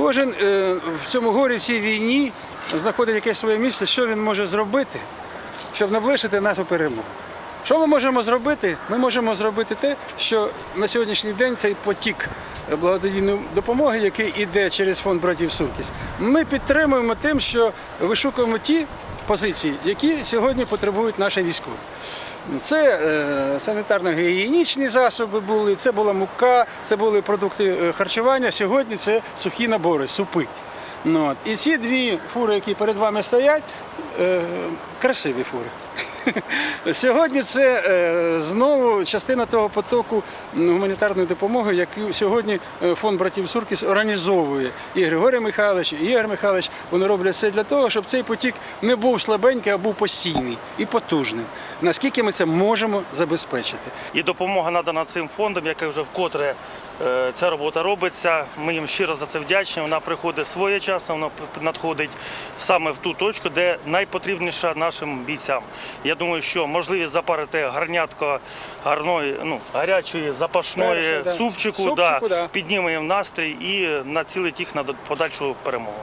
Кожен е, в цьому горі, в цій війні знаходить якесь своє місце, що він може зробити, щоб наближити нашу перемогу. Що ми можемо зробити? Ми можемо зробити те, що на сьогоднішній день цей потік благодійної допомоги, який йде через фонд братів Суркіс, ми підтримуємо тим, що вишукуємо ті позиції, які сьогодні потребують наші військові. Це е, санітарно-гігієнічні засоби були, це була мука, це були продукти е, харчування. Сьогодні це сухі набори, супи. Ну. І ці дві фури, які перед вами стоять, е, красиві фури. Сьогодні це знову частина того потоку гуманітарної допомоги, яку сьогодні фонд братів Суркіс організовує. І Григорій Михайлович, і Ігор Михайлович, вони роблять все для того, щоб цей потік не був слабенький, а був постійний і потужним. Наскільки ми це можемо забезпечити? І допомога надана цим фондом, яка вже вкотре е, ця робота робиться. Ми їм щиро за це вдячні. Вона приходить своєчасно, вона надходить саме в ту точку, де найпотрібніша нашим бійцям. Я думаю, що можливість запарити гарнятко гарної, ну гарячої запашної Перше, да. супчику, Супчику, да, да. підніме їм настрій і націлить їх на подальшу перемогу.